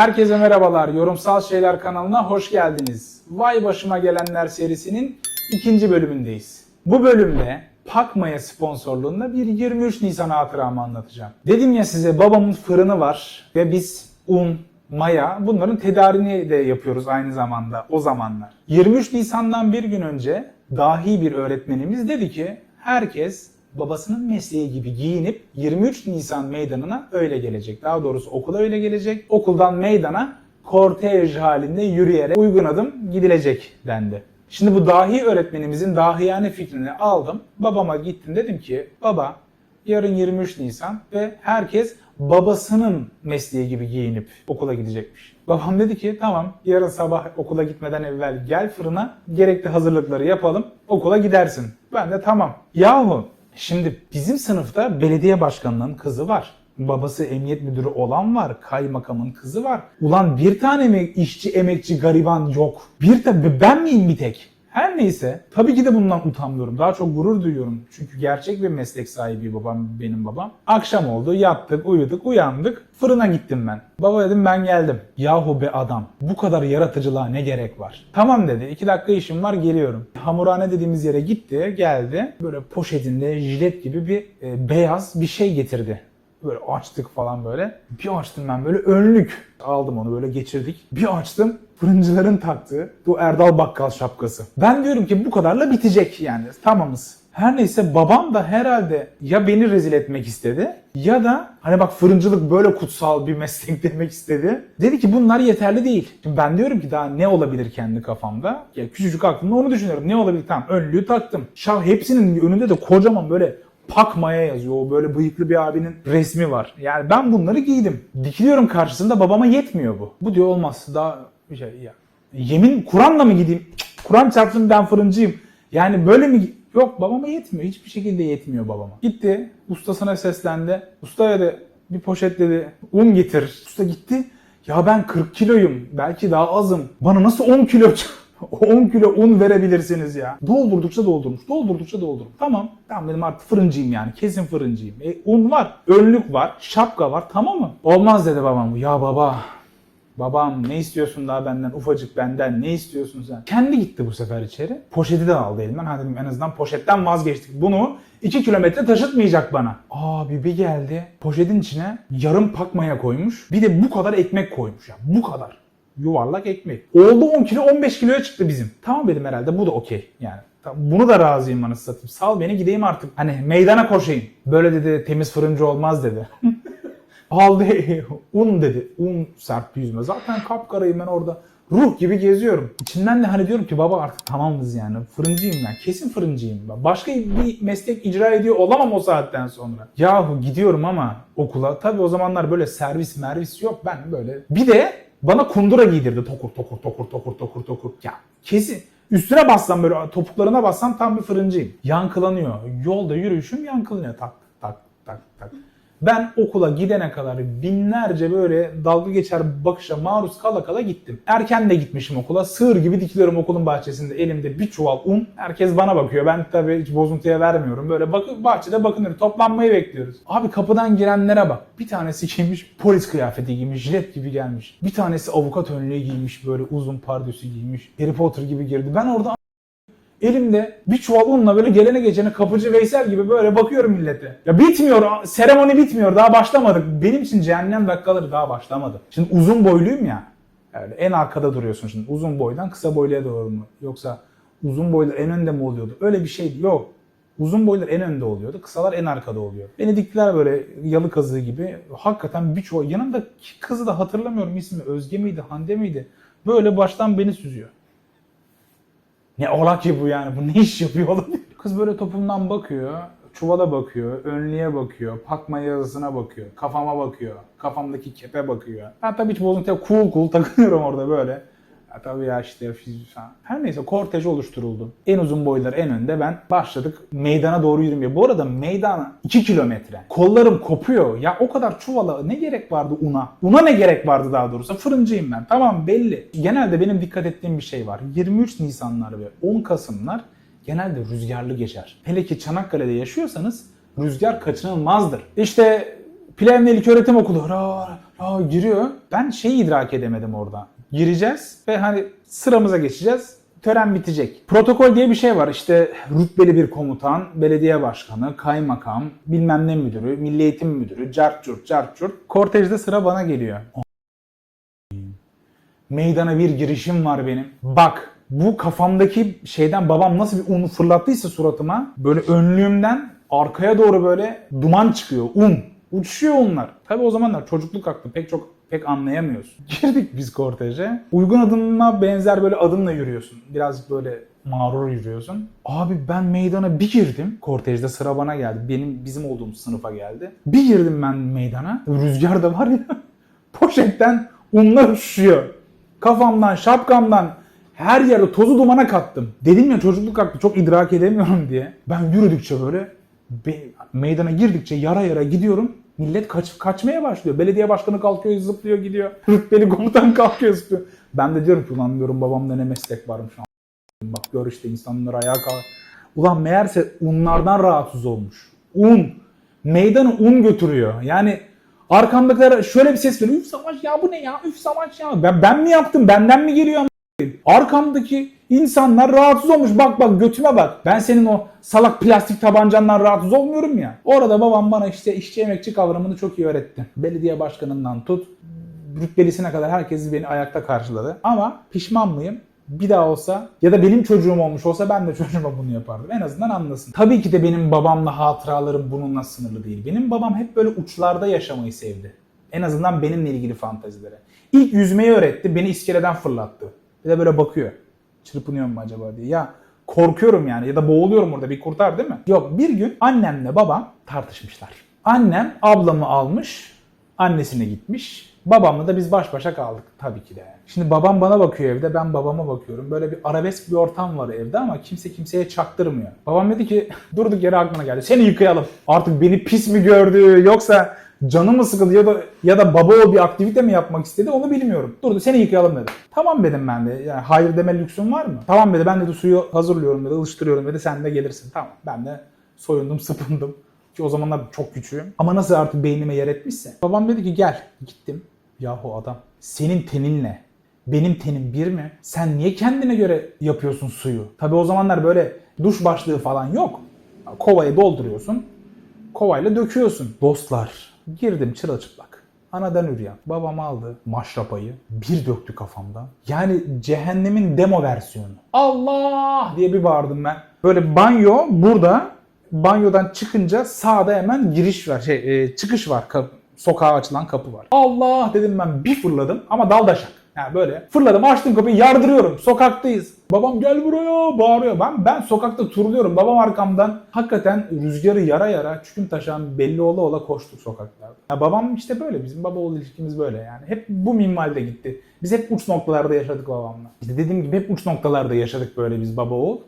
Herkese merhabalar. Yorumsal Şeyler kanalına hoş geldiniz. Vay Başıma Gelenler serisinin ikinci bölümündeyiz. Bu bölümde Pakmaya sponsorluğunda bir 23 Nisan hatıramı anlatacağım. Dedim ya size babamın fırını var ve biz un, maya bunların tedarini de yapıyoruz aynı zamanda o zamanlar. 23 Nisan'dan bir gün önce dahi bir öğretmenimiz dedi ki herkes babasının mesleği gibi giyinip 23 Nisan meydanına öyle gelecek. Daha doğrusu okula öyle gelecek. Okuldan meydana kortej halinde yürüyerek uygun adım gidilecek dendi. Şimdi bu dahi öğretmenimizin dahiyane fikrini aldım. Babama gittim dedim ki baba yarın 23 Nisan ve herkes babasının mesleği gibi giyinip okula gidecekmiş. Babam dedi ki tamam yarın sabah okula gitmeden evvel gel fırına gerekli hazırlıkları yapalım okula gidersin. Ben de tamam. Yahu şimdi bizim sınıfta belediye başkanının kızı var. Babası emniyet müdürü olan var. Kaymakamın kızı var. Ulan bir tane mi işçi, emekçi, gariban yok? Bir tabi ben miyim bir tek? Her neyse tabii ki de bundan utanmıyorum. Daha çok gurur duyuyorum. Çünkü gerçek bir meslek sahibi babam benim babam. Akşam oldu yattık uyuduk uyandık fırına gittim ben. Baba dedim ben geldim. Yahu be adam bu kadar yaratıcılığa ne gerek var? Tamam dedi iki dakika işim var geliyorum. Hamurhane dediğimiz yere gitti geldi. Böyle poşetinde jilet gibi bir e, beyaz bir şey getirdi. Böyle açtık falan böyle. Bir açtım ben böyle önlük. Aldım onu böyle geçirdik. Bir açtım fırıncıların taktığı bu Erdal Bakkal şapkası. Ben diyorum ki bu kadarla bitecek yani tamamız. Her neyse babam da herhalde ya beni rezil etmek istedi ya da hani bak fırıncılık böyle kutsal bir meslek demek istedi. Dedi ki bunlar yeterli değil. Şimdi ben diyorum ki daha ne olabilir kendi kafamda? Ya küçücük aklımda onu düşünüyorum. Ne olabilir? Tamam önlüğü taktım. Şah hepsinin önünde de kocaman böyle Pakmaya yazıyor. O böyle bıyıklı bir abinin resmi var. Yani ben bunları giydim. Dikiliyorum karşısında babama yetmiyor bu. Bu diyor olmaz. Daha şey ya. Yemin Kur'an'la mı gideyim? Kur'an çarpsın ben fırıncıyım. Yani böyle mi? Yok babama yetmiyor. Hiçbir şekilde yetmiyor babama. Gitti ustasına seslendi. Ustaya da bir poşet dedi un getir. Usta gitti. Ya ben 40 kiloyum. Belki daha azım. Bana nasıl 10 kilo 10 kilo un verebilirsiniz ya. Doldurdukça doldurmuş. Doldurdukça doldurmuş. Tamam. Tamam dedim artık fırıncıyım yani. Kesin fırıncıyım. E, un var. Önlük var. Şapka var. Tamam mı? Olmaz dedi babam. Ya baba. Babam ne istiyorsun daha benden? Ufacık benden. Ne istiyorsun sen? Kendi gitti bu sefer içeri. Poşeti de aldı elimden. Ha dedim en azından poşetten vazgeçtik. Bunu 2 kilometre taşıtmayacak bana. Abi bir geldi. Poşetin içine yarım pakmaya koymuş. Bir de bu kadar ekmek koymuş ya. Bu kadar yuvarlak ekmek. Oldu 10 kilo 15 kiloya çıktı bizim. Tamam dedim herhalde bu da okey yani. Bunu da razıyım anasını satayım. Sal beni gideyim artık. Hani meydana koşayım. Böyle dedi temiz fırıncı olmaz dedi. Aldı un dedi. Un serpti yüzüme. Zaten kapkarayım ben orada. Ruh gibi geziyorum. İçimden de hani diyorum ki baba artık tamamız yani. Fırıncıyım ben. Kesin fırıncıyım ben. Başka bir meslek icra ediyor olamam o saatten sonra. Yahu gidiyorum ama okula. Tabii o zamanlar böyle servis mervis yok. Ben böyle. Bir de bana kundura giydirdi. Tokur tokur tokur tokur tokur tokur. Ya kesin. Üstüne bassam böyle topuklarına bassam tam bir fırıncıyım. Yankılanıyor. Yolda yürüyüşüm yankılanıyor. Tak tak tak tak. Ben okula gidene kadar binlerce böyle dalga geçer bakışa maruz kala kala gittim. Erken de gitmişim okula. Sığır gibi dikiliyorum okulun bahçesinde. Elimde bir çuval un. Herkes bana bakıyor. Ben tabii hiç bozuntuya vermiyorum. Böyle bak bahçede bakınır. Toplanmayı bekliyoruz. Abi kapıdan girenlere bak. Bir tanesi giymiş polis kıyafeti giymiş. Jilet gibi gelmiş. Bir tanesi avukat önlüğü giymiş. Böyle uzun pardösü giymiş. Harry Potter gibi girdi. Ben orada Elimde bir çuval unla böyle gelene geçene kapıcı Veysel gibi böyle bakıyorum millete. Ya bitmiyor, seremoni bitmiyor, daha başlamadık. Benim için cehennem dakikaları daha başlamadı. Şimdi uzun boyluyum ya, yani en arkada duruyorsun şimdi. Uzun boydan kısa boyluya doğru mu? Yoksa uzun boylar en önde mi oluyordu? Öyle bir şey yok. Uzun boylar en önde oluyordu, kısalar en arkada oluyor. Beni diktiler böyle yalı kazığı gibi. Hakikaten bir çuval. Yanımda kızı da hatırlamıyorum ismi. Özge miydi, Hande miydi? Böyle baştan beni süzüyor. Ne ola ki bu yani? Bu ne iş yapıyor olabilir? Kız böyle topumdan bakıyor. Çuvala bakıyor, önlüğe bakıyor, pakma yazısına bakıyor, kafama bakıyor, kafamdaki kepe bakıyor. Ben tabii hiç bozuntuya cool cool takılıyorum orada böyle. Tabii ya işte falan. Her neyse kortej oluşturuldu. En uzun boylar en önde ben başladık meydana doğru yürümeye. Bu arada meydana 2 kilometre. Kollarım kopuyor. Ya o kadar çuvala ne gerek vardı una? Una ne gerek vardı daha doğrusu? Fırıncıyım ben. Tamam belli. Genelde benim dikkat ettiğim bir şey var. 23 Nisanlar ve 10 Kasımlar genelde rüzgarlı geçer. Hele ki Çanakkale'de yaşıyorsanız rüzgar kaçınılmazdır. İşte Plevne İlköğretim Okulu. Ra, ra, giriyor. Ben şeyi idrak edemedim orada. Gireceğiz ve hani sıramıza geçeceğiz. Tören bitecek. Protokol diye bir şey var. İşte rütbeli bir komutan, belediye başkanı, kaymakam, bilmem ne müdürü, milli eğitim müdürü, cart curt, cart curt. Kortejde sıra bana geliyor. Meydana bir girişim var benim. Bak bu kafamdaki şeyden babam nasıl bir un fırlattıysa suratıma böyle önlüğümden arkaya doğru böyle duman çıkıyor. Un. Uçuyor onlar. Tabi o zamanlar çocukluk aklı pek çok pek anlayamıyorsun. Girdik biz korteje. Uygun adımına benzer böyle adımla yürüyorsun. Birazcık böyle mağrur yürüyorsun. Abi ben meydana bir girdim. Kortejde sıra bana geldi. Benim bizim olduğumuz sınıfa geldi. Bir girdim ben meydana. Rüzgar da var ya. Poşetten unlar uçuşuyor. Kafamdan, şapkamdan her yerde tozu dumana kattım. Dedim ya çocukluk aklı çok idrak edemiyorum diye. Ben yürüdükçe böyle meydana girdikçe yara yara gidiyorum. Millet kaç, kaçmaya başlıyor. Belediye başkanı kalkıyor zıplıyor gidiyor. Rütbeli komutan kalkıyor zıplıyor. Ben de diyorum ki ulan diyorum babamda ne meslek varmış. Bak gör işte insanlar ayağa kalk. Ulan meğerse unlardan rahatsız olmuş. Un. Meydanı un götürüyor. Yani arkamdakiler şöyle bir ses veriyor. Üf savaş ya bu ne ya? Üf savaş ya. Ben, ben mi yaptım? Benden mi geliyor? Arkamdaki insanlar rahatsız olmuş. Bak bak götüme bak. Ben senin o salak plastik tabancandan rahatsız olmuyorum ya. Orada babam bana işte işçi emekçi kavramını çok iyi öğretti. Belediye başkanından tut rütbelisine kadar herkes beni ayakta karşıladı. Ama pişman mıyım? Bir daha olsa ya da benim çocuğum olmuş olsa ben de çocuğuma bunu yapardım. En azından anlasın. Tabii ki de benim babamla hatıralarım bununla sınırlı değil. Benim babam hep böyle uçlarda yaşamayı sevdi. En azından benimle ilgili fantazilere. İlk yüzmeyi öğretti, beni iskeleden fırlattı. Bir de böyle bakıyor. Çırpınıyor mu acaba diye. Ya korkuyorum yani ya da boğuluyorum orada bir kurtar değil mi? Yok bir gün annemle babam tartışmışlar. Annem ablamı almış, annesine gitmiş. Babamla da biz baş başa kaldık tabii ki de. Şimdi babam bana bakıyor evde, ben babama bakıyorum. Böyle bir arabesk bir ortam var evde ama kimse kimseye çaktırmıyor. Babam dedi ki durduk yere aklına geldi. Seni yıkayalım. Artık beni pis mi gördü yoksa canı mı sıkıldı ya da ya da baba o bir aktivite mi yapmak istedi onu bilmiyorum. Durdu seni yıkayalım dedi. Tamam dedim ben de. Yani hayır deme lüksün var mı? Tamam dedi ben de suyu hazırlıyorum dedi, ılıştırıyorum dedi. Sen de gelirsin. Tamam ben de soyundum, sıpındım. Ki o zamanlar çok küçüğüm. Ama nasıl artık beynime yer etmişse. Babam dedi ki gel. Gittim. Yahu adam senin teninle benim tenim bir mi? Sen niye kendine göre yapıyorsun suyu? Tabi o zamanlar böyle duş başlığı falan yok. Kovayı dolduruyorsun. Kovayla döküyorsun. Dostlar girdim çırılçıplak. Anadan üryan. Babam aldı maşrapayı. Bir döktü kafamdan. Yani cehennemin demo versiyonu. Allah diye bir bağırdım ben. Böyle banyo burada. Banyodan çıkınca sağda hemen giriş var. Şey, e, çıkış var. Kapı, sokağa açılan kapı var. Allah dedim ben bir fırladım ama daldaşak. Yani böyle fırladım açtım kapıyı yardırıyorum. Sokaktayız. Babam gel buraya bağırıyor. Ben ben sokakta turluyorum. Babam arkamdan hakikaten rüzgarı yara yara çüküm taşan belli ola ola koştuk sokaklarda. Ya babam işte böyle. Bizim baba oğul ilişkimiz böyle yani. Hep bu minvalde gitti. Biz hep uç noktalarda yaşadık babamla. İşte dediğim gibi hep uç noktalarda yaşadık böyle biz baba oğul.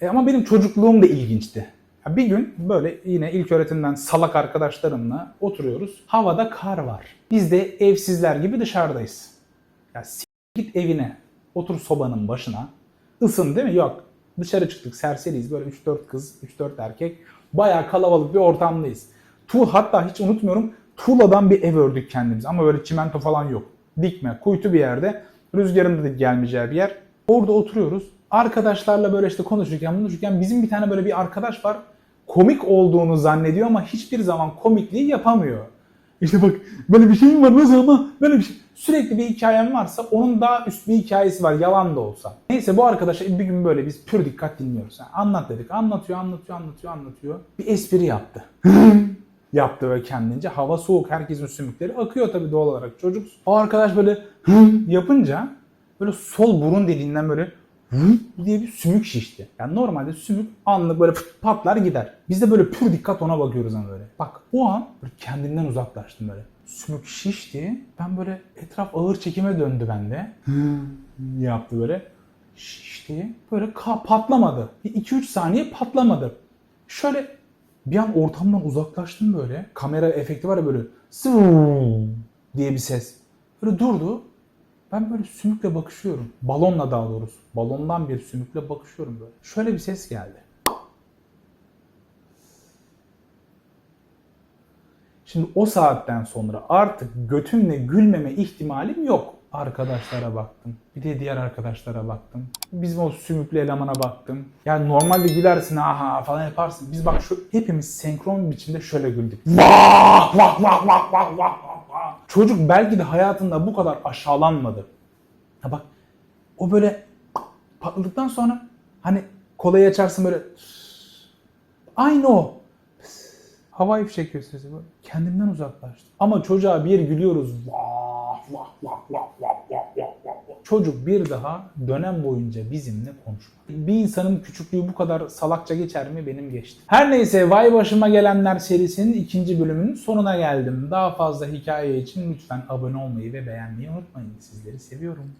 E ama benim çocukluğum da ilginçti. Ya Bir gün böyle yine ilk öğretimden salak arkadaşlarımla oturuyoruz. Havada kar var. Biz de evsizler gibi dışarıdayız. Ya git evine. Otur sobanın başına. Isın değil mi? Yok. Dışarı çıktık serseriyiz. Böyle 3-4 kız, 3-4 erkek. Bayağı kalabalık bir ortamdayız. Tu hatta hiç unutmuyorum. Tuğladan bir ev ördük kendimiz. Ama böyle çimento falan yok. Dikme, kuytu bir yerde. Rüzgarın da gelmeyeceği bir yer. Orada oturuyoruz. Arkadaşlarla böyle işte konuşurken konuşurken bizim bir tane böyle bir arkadaş var. Komik olduğunu zannediyor ama hiçbir zaman komikliği yapamıyor. İşte bak böyle bir şeyim var nasıl ama böyle bir şey. Sürekli bir hikayem varsa onun daha üst bir hikayesi var yalan da olsa. Neyse bu arkadaşa bir gün böyle biz pür dikkat dinliyoruz. Yani anlat dedik anlatıyor anlatıyor anlatıyor anlatıyor. Bir espri yaptı. yaptı böyle kendince. Hava soğuk herkesin sümükleri akıyor tabii doğal olarak çocuk. O arkadaş böyle yapınca böyle sol burun deliğinden böyle diye bir sümük şişti. Yani normalde sümük anlık böyle patlar gider. Biz de böyle pür dikkat ona bakıyoruz ama böyle. Bak o an kendimden uzaklaştım böyle. Sümük şişti. Ben böyle etraf ağır çekime döndü bende. yaptı böyle. Şişti. Böyle ka- patlamadı. Bir 2-3 saniye patlamadı. Şöyle bir an ortamdan uzaklaştım böyle. Kamera efekti var ya böyle diye bir ses. Böyle durdu. Ben böyle sümükle bakışıyorum. Balonla daha doğrusu. Balondan bir sümükle bakışıyorum böyle. Şöyle bir ses geldi. Şimdi o saatten sonra artık götümle gülmeme ihtimalim yok. Arkadaşlara baktım. Bir de diğer arkadaşlara baktım. Bizim o sümüklü elemana baktım. Yani normalde gülersin aha falan yaparsın. Biz bak şu hepimiz senkron biçimde şöyle güldük. Vah vah vah vah vah, vah. Çocuk belki de hayatında bu kadar aşağılanmadı. Ha bak o böyle patladıktan sonra hani kolayı açarsın böyle aynı o. Havai fişek gösterisi bu. Kendimden uzaklaştım. Ama çocuğa bir gülüyoruz. Vah vah vah vah vah vah. vah. Çocuk bir daha dönem boyunca bizimle konuşmadı. Bir insanın küçüklüğü bu kadar salakça geçer mi benim geçti. Her neyse Vay Başıma Gelenler serisinin ikinci bölümünün sonuna geldim. Daha fazla hikaye için lütfen abone olmayı ve beğenmeyi unutmayın. Sizleri seviyorum.